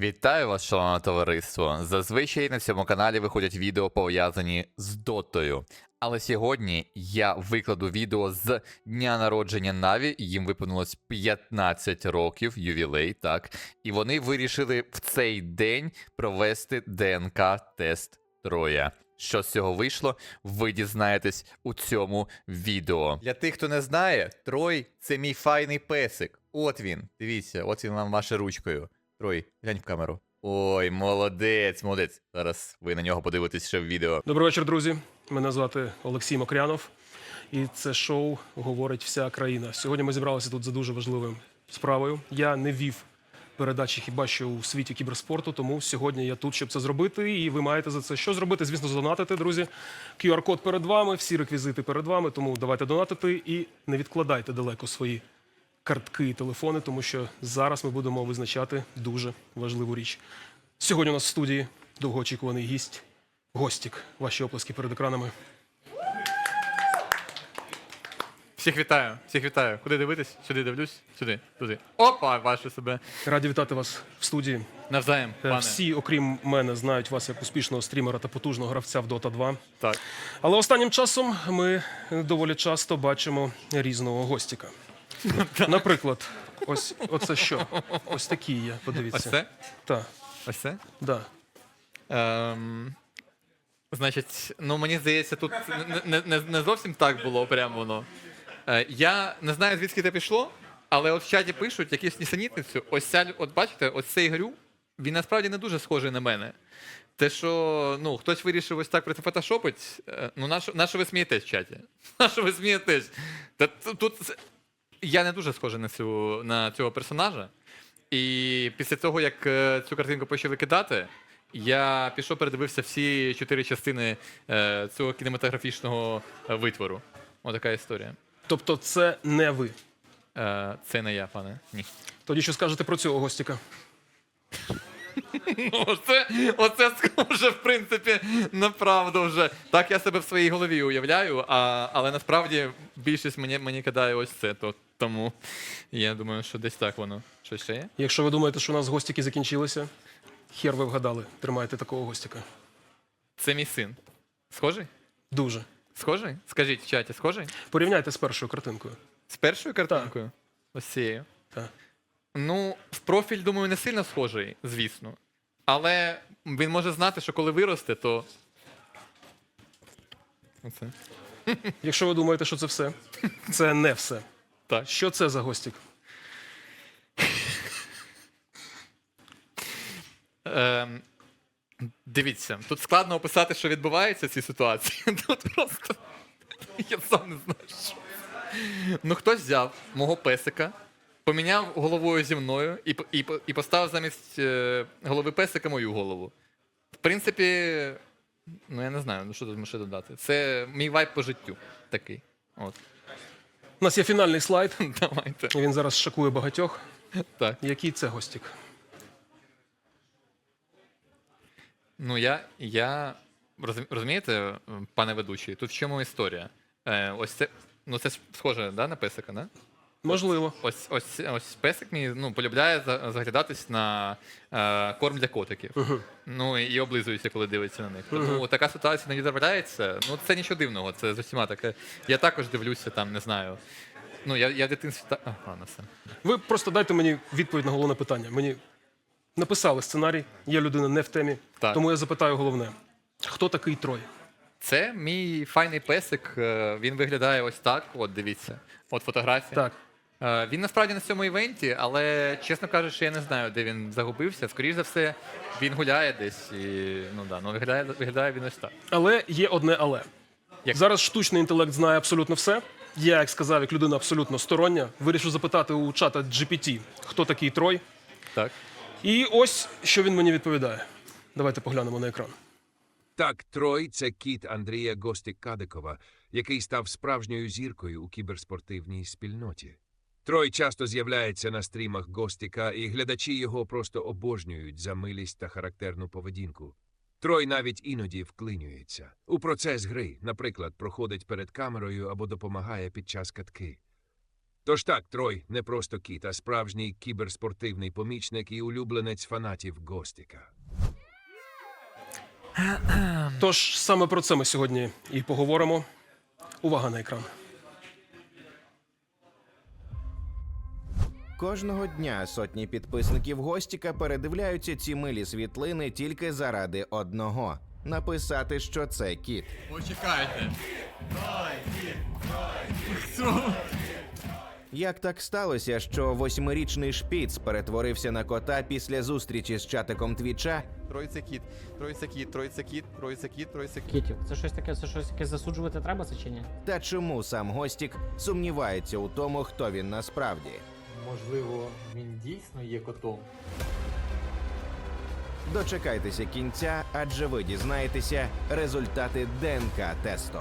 Вітаю вас, шановне товариство. Зазвичай на цьому каналі виходять відео пов'язані з дотою. Але сьогодні я викладу відео з дня народження Наві. Їм виповнилось 15 років, ювілей, так. І вони вирішили в цей день провести ДНК-тест Троя. Що з цього вийшло, ви дізнаєтесь у цьому відео. Для тих, хто не знає, Трой це мій файний песик. От він. Дивіться, от він вам маше ручкою. Трой, глянь в камеру. Ой, молодець, молодець. Зараз ви на нього подивитесь ще в відео. Добрий вечір, друзі. Мене звати Олексій Мокрянов, і це шоу говорить вся країна. Сьогодні ми зібралися тут за дуже важливою справою. Я не вів передачі хіба що у світі кіберспорту, тому сьогодні я тут, щоб це зробити. І ви маєте за це що зробити? Звісно, задонатити, друзі. QR-код перед вами, всі реквізити перед вами. Тому давайте донатити і не відкладайте далеко свої картки і телефони, тому що зараз ми будемо визначати дуже важливу річ. Сьогодні у нас в студії довгоочікуваний гість. Гостік, ваші оплески перед екранами. Всіх вітаю, всіх вітаю. Куди дивитись? Сюди дивлюсь, сюди, туди. Опа, бачу себе. Раді вітати вас в студії. Навзаєм, Е, пане. Всі, окрім мене, знають вас як успішного стрімера та потужного гравця в Dota 2. Так. Але останнім часом ми доволі часто бачимо різного гостіка. Наприклад, ось оце що? Ось такі є. Подивіться. Ось це? Так, Ось це? да. Ем, значить, ну мені здається, тут не, не, не, зовсім так було прямо воно. Е, я не знаю, звідки це пішло, але от в чаті пишуть якусь нісенітницю. Ось ця, от бачите, ось цей грю, він насправді не дуже схожий на мене. Те, що ну, хтось вирішив ось так прифотошопить, е, ну на що, на що ви смієтесь в чаті? На що ви смієтесь? Та тут я не дуже схожий на, цю, на цього персонажа. І після того, як е, цю картинку почали кидати, я пішов, передивився всі чотири частини е, цього кінематографічного е, витвору. Отака історія. Тобто, це не ви. Е, це не я, пане. Ні. Тоді що скажете про цього гостіка? Оце, оце схоже, в принципі, на правду вже. Так я себе в своїй голові уявляю, а, але насправді більшість мені, мені кидає ось це. То, тому я думаю, що десь так воно. Що ще є? Якщо ви думаєте, що у нас гостіки закінчилися, хер ви вгадали. Тримайте такого гостіка. Це мій син. Схожий? Дуже. Схожий? Скажіть в чаті, схожий? Порівняйте з першою картинкою. З першою картинкою? Ось цією. Так. Ну, в профіль, думаю, не сильно схожий, звісно. Але він може знати, що коли виросте, то. Оце. Якщо ви думаєте, що це все, це не все. Так. Що це за гостік? Ем, дивіться, тут складно описати, що відбувається в цій ситуації. Тут просто. Я сам не знаю, що. Ну, хтось взяв мого песика, поміняв головою зі мною і, і, і поставив замість е, голови песика мою голову. В принципі, ну я не знаю, ну що тут ще додати. Це мій вайб по життю такий. От, У нас є фінальний слайд. давайте. Він зараз шокує багатьох. Так. Який це гостік? Ну, я, я розумієте, пане ведучий, тут в чому історія? Е, ось це, ну це схоже да, на песика, да? Можливо. Ось, ось, ось песик мій ну, полюбляє заглядатись на е, корм для котиків. Ну і облизується, коли дивиться на них. Тому така ситуація не трапляється. Ну це нічого дивного, це з усіма таке. Я також дивлюся там, не знаю. Ну, я, я в дитинстві та. А, ладно, все. Ви просто дайте мені відповідь на головне питання. Мені написали сценарій, я людина не в темі, Так. тому я запитаю головне: хто такий Трой? Це мій файний песик. е, Він виглядає ось так. От дивіться. От фотографія. Так, Він насправді на цьому івенті, але чесно кажучи, я не знаю, де він загубився. Скоріше за все, він гуляє десь і ну да, ну виглядає, виглядає він ось так. але є одне але. Як? Зараз штучний інтелект знає абсолютно все. Я, як сказав, як людина абсолютно стороння, вирішив запитати у чата GPT, хто такий Трой. Так. І ось що він мені відповідає. Давайте поглянемо на екран. Так, Трой це кіт Андрія Гостик-Кадикова, який став справжньою зіркою у кіберспортивній спільноті. Трой часто з'являється на стрімах Гостіка, і глядачі його просто обожнюють за милість та характерну поведінку. Трой навіть іноді вклинюється. У процес гри, наприклад, проходить перед камерою або допомагає під час катки. Тож так, Трой не просто кіт, а справжній кіберспортивний помічник і улюбленець фанатів Гостіка. Тож саме про це ми сьогодні і поговоримо. Увага на екран. Кожного дня сотні підписників Гостіка передивляються ці милі світлини тільки заради одного написати, що це кіт. Почекайте. Як так сталося, що восьмирічний шпіц перетворився на кота після зустрічі з чатиком Твіча, Троїця кіт, троїця кіт, троїця кіт, троїця кіт, троїця кіт. Кітів, це щось таке, це щось таке засуджувати треба це чи ні? та чому сам Гостік сумнівається у тому, хто він насправді? Можливо, він дійсно є котом. Дочекайтеся кінця, адже ви дізнаєтеся результати ДНК тесту.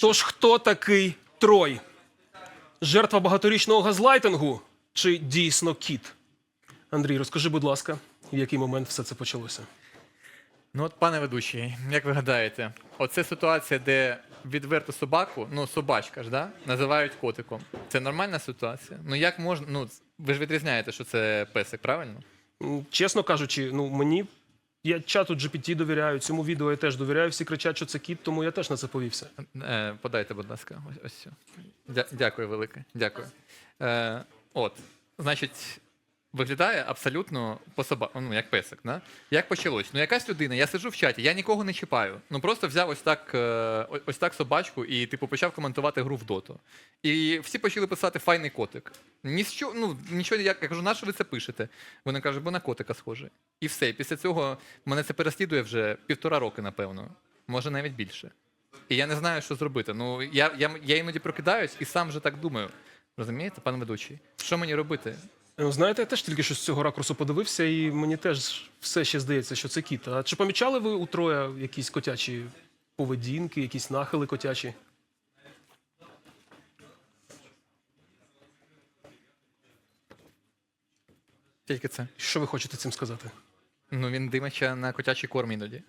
Тож хто такий Трой? Жертва багаторічного газлайтингу чи дійсно кіт? Андрій, розкажи, будь ласка, в який момент все це почалося? Ну от, пане ведучий, як ви гадаєте, оце ситуація, де відверту собаку, ну собачка ж, да, називають котиком. Це нормальна ситуація? Ну як можна. Ну, ви ж відрізняєте, що це песик, правильно? Чесно кажучи, ну мені я чату GPT довіряю, цьому відео я теж довіряю. Всі кричать, що це кіт, тому я теж на це повівся. Е, подайте, будь ласка, ось ось. Дя- дякую велике. Дякую. Е, от, значить, виглядає абсолютно по соба... ну, як песик. Да? Як почалось? Ну, якась людина, я сиджу в чаті, я нікого не чіпаю. Ну просто взяв ось так, е, ось так собачку і типу почав коментувати гру в доту. І всі почали писати файний котик. Ні з чого, ну, нічого, я кажу, на що ви це пишете? Вони кажуть, бо на котика схоже. І все. І після цього мене це переслідує вже півтора роки, напевно. Може навіть більше. І я не знаю, що зробити. Ну, я, я, я іноді прокидаюсь і сам вже так думаю. Розумієте, пан ведучий? Що мені робити? Ну, Знаєте, я теж тільки що з цього ракурсу подивився, і мені теж все ще здається, що це кіт. А чи помічали ви у Троя якісь котячі поведінки, якісь нахили котячі? Тільки це. Що ви хочете цим сказати? Ну, він димача на котячий корм іноді.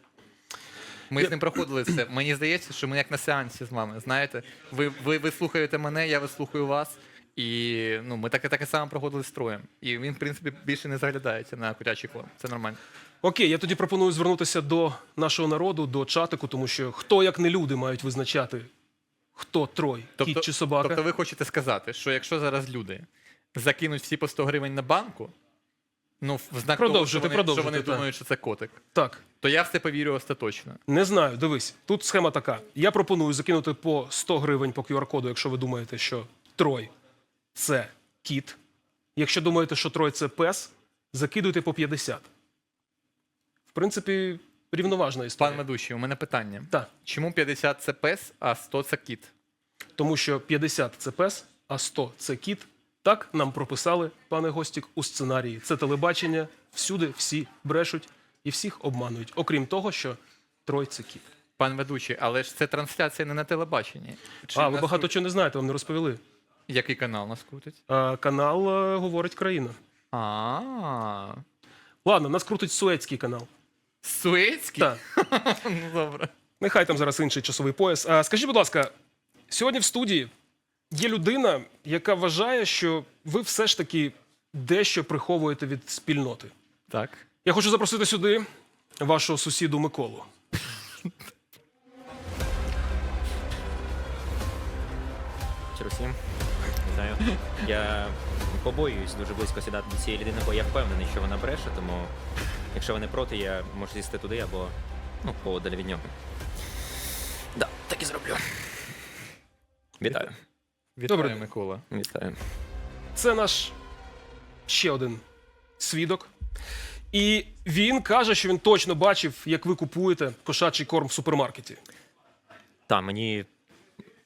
Ми з ним проходили це. Мені здається, що ми як на сеансі з вами. Знаєте, ви, ви, ви слухаєте мене, я вислухаю вас. І ну, ми таке таке саме проходили з троєм. І він, в принципі, більше не заглядається на котячий корм. Це нормально. Окей, я тоді пропоную звернутися до нашого народу, до чатику, тому що хто як не люди мають визначати, хто Трой, кіт чи собака. Тобто ви хочете сказати, що якщо зараз люди закинуть всі по 100 гривень на банку, ну, в знак того, що вони, що вони так. думають, що це котик, Так. то я в це повірю остаточно. Не знаю, дивись, тут схема така. Я пропоную закинути по 100 гривень по QR-коду, якщо ви думаєте, що Трой це кіт. Якщо думаєте, що Трой це пес, закидуйте по 50. В принципі, рівноважна історія. Пан ведучий, у мене питання. Так, Чому 50 це пес, а 100 це кіт? тому що 50 це пес, а 100 це кіт. Так нам прописали, пане Гостік, у сценарії. Це телебачення, всюди всі брешуть і всіх обманують. Окрім того, що Трой це кіт. Пан ведучий, але ж це трансляція не на телебаченні. Чи а, ви багато чого не знаєте, вам не розповіли. Який канал нас крутить? А, канал е, говорить країна. А, Ладно, нас крутить Суецький канал. Суецький? Так, ну добре. нехай там зараз інший часовий пояс. А, скажіть, будь ласка, сьогодні в студії є людина, яка вважає, що ви все ж таки дещо приховуєте від спільноти. Так. Я хочу запросити сюди вашого сусіду Миколу. Вечір усім. Знаю. Я побоююсь дуже близько сідати до цієї людини, бо я впевнений, що вона бреше, тому якщо ви не проти, я можу сісти туди або ну, поодаль від нього. Да, так і зроблю. Вітаю. Вітаю, Добре. Микола. Вітаю. Це наш ще один свідок. І він каже, що він точно бачив, як ви купуєте кошачий корм в супермаркеті. Та, мені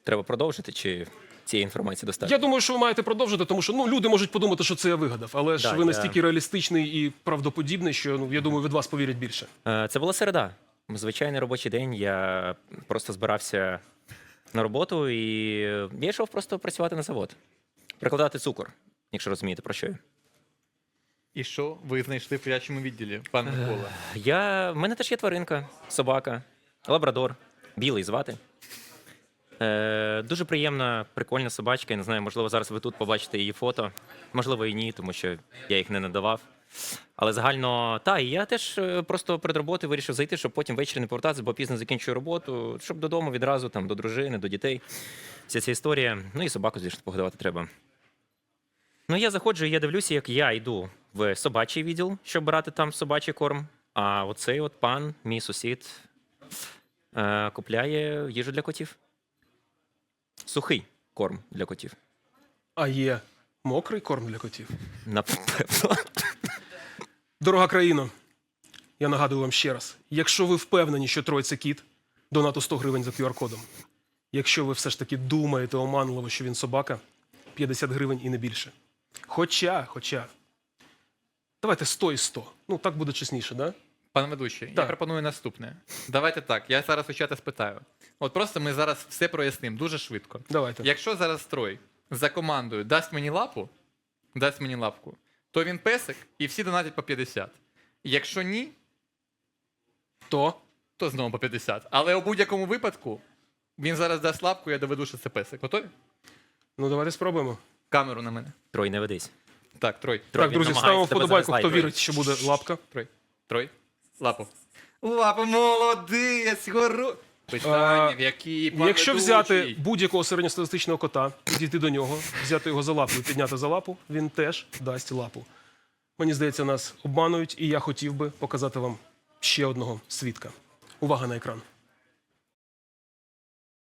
треба продовжити, чи цієї інформації достатньо? Я думаю, що ви маєте продовжити, тому що ну люди можуть подумати, що це я вигадав, але ж Да, ви я- настільки реалістичний і правдоподібний, що ну я думаю, від вас повірять більше. Е, Це була середа. Звичайний робочий день. Я просто збирався на роботу і я йшов просто працювати на завод. Прикладати цукор, якщо розумієте, про що я. І що ви знайшли в прячому відділі, пан Микола? Я... В мене теж є тваринка, собака, лабрадор. Білий звати. Е, дуже приємна, прикольна собачка. Я не знаю, можливо, зараз ви тут побачите її фото. Можливо, і ні, тому що я їх не надавав. Але загально, та, і я теж е, просто перед роботою вирішив зайти, щоб потім ввечері не повертатися, бо пізно закінчую роботу, щоб додому відразу там до дружини, до дітей. Вся ця історія. Ну і собаку, звісно, погодувати треба. Ну, я заходжу, і я дивлюся, як я йду в собачий відділ, щоб брати там собачий корм. А оцей от пан, мій сусід, е, купляє їжу для котів. Сухий корм для котів. А є мокрий корм для котів. Напевно. Дорога країно, я нагадую вам ще раз: якщо ви впевнені, що Трой це кіт, донату 100 гривень за QR-кодом. Якщо ви все ж таки думаєте оманливо, що він собака, 50 гривень і не більше. Хоча, хоча. Давайте 100 і 100. Ну, так буде чесніше, да? Пан ведучий, я пропоную наступне. Давайте так. Я зараз у чата спитаю. От просто ми зараз все прояснимо дуже швидко. Давайте. Якщо зараз строй за командою дасть мені лапу, дасть мені лапку, то він песик і всі донатять по 50. Якщо ні, То то знову по 50. Але у будь-якому випадку він зараз дасть лапку, я доведу, що це песик. Готові? ну давайте спробуємо. Камеру на мене. Трой, не ведись. Так, трой. Трой, так, друзі, ставимо вподобайку, хто вірить, що буде лапка. Трой. Трой. Лапу. Лапу, молодець, горо. Питання, в які Якщо ведучий. взяти будь-якого середньостатистичного кота, підійти до нього, взяти його за лапу і підняти за лапу, він теж дасть лапу. Мені здається, нас обманують, і я хотів би показати вам ще одного свідка. Увага на екран.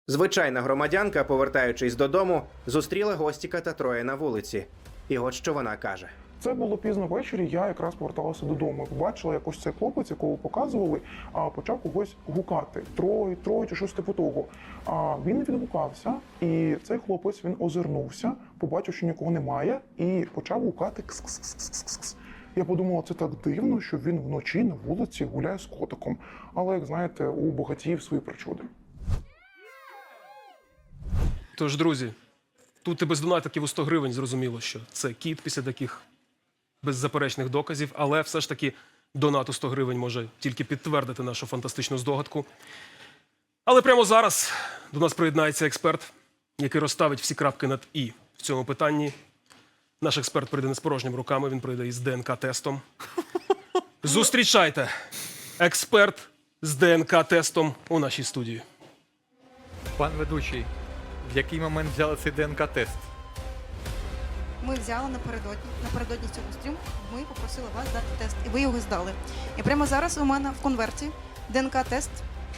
Звичайна громадянка, повертаючись додому, зустріла гостіка та троє на вулиці. І от що вона каже. Це було пізно ввечері. Я якраз поверталася додому. Побачила якось цей хлопець, якого показували, а почав когось гукати трой, трой чи щось типу того. А він відгукався, і цей хлопець він озирнувся, побачив, що нікого немає, і почав гукати кс-кс-кс-кс-кс. Я подумала, це так дивно, що він вночі на вулиці гуляє з котиком. Але як знаєте, у багатіїв свої причуди. Тож, друзі, тут і без донатиків у 100 гривень зрозуміло, що це кіт після таких беззаперечних доказів, але все ж таки донат у 100 гривень може тільки підтвердити нашу фантастичну здогадку. Але прямо зараз до нас приєднається експерт, який розставить всі крапки над І в цьому питанні. Наш експерт прийде не з порожніми руками, він прийде із ДНК-тестом. Зустрічайте! Експерт з ДНК-тестом у нашій студії. Пан ведучий, в який момент взяли цей ДНК-тест? Ми взяли напередодні, напередодні цього стріму. Ми попросили вас дати тест, і ви його здали. І прямо зараз у мене в конверті ДНК-тест.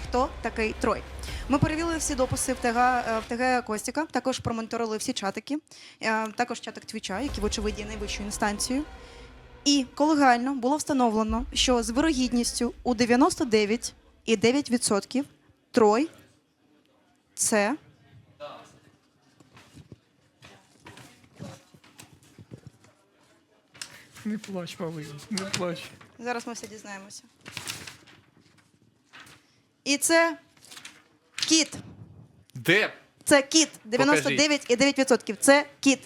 Хто такий Трой? Ми перевірили всі дописи в ТГ, е, в ТГ Костіка, також промоніторили всі чатики, е, також чатик Твіча, який, вочевидь, є найвищою інстанцією. І колегально було встановлено, що з вирогідністю у 99,9% Трой це Не плач, малий, не плач. Зараз ми все дізнаємося. І це кіт. Де? Це кіт. 99,9%. Це кіт.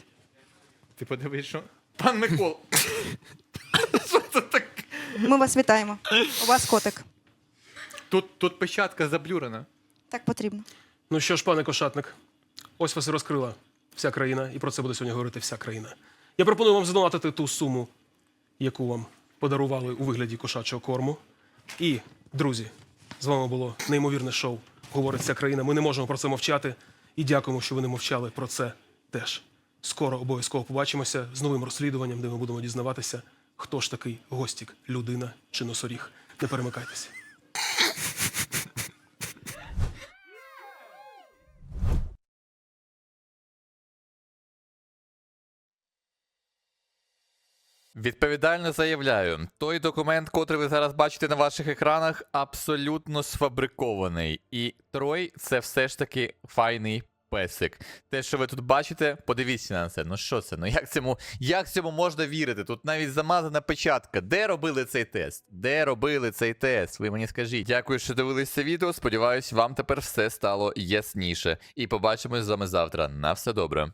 Ти подивись, що. Пан Микол. Що це таке? Ми вас вітаємо. У вас котик. Тут, тут печатка заблюрена. Так потрібно. Ну що ж, пане Кошатник, ось вас і розкрила вся країна, і про це буде сьогодні говорити вся країна. Я пропоную вам задонатити ту суму, яку вам подарували у вигляді кошачого корму. І, друзі, з вами було неймовірне шоу. Говорить ця країна. Ми не можемо про це мовчати. І дякуємо, що ви не мовчали про це теж. Скоро обов'язково побачимося з новим розслідуванням, де ми будемо дізнаватися, хто ж такий гостік, людина чи носоріг. Не перемикайтеся. Відповідально заявляю, той документ, котрий ви зараз бачите на ваших екранах, абсолютно сфабрикований. І Трой це все ж таки файний песик. Те, що ви тут бачите, подивіться на це. Ну що це? Ну як цьому, як цьому можна вірити? Тут навіть замазана печатка. Де робили цей тест? Де робили цей тест? Ви мені скажіть. Дякую, що дивились це відео. Сподіваюсь, вам тепер все стало ясніше. І побачимось з вами завтра. На все добре.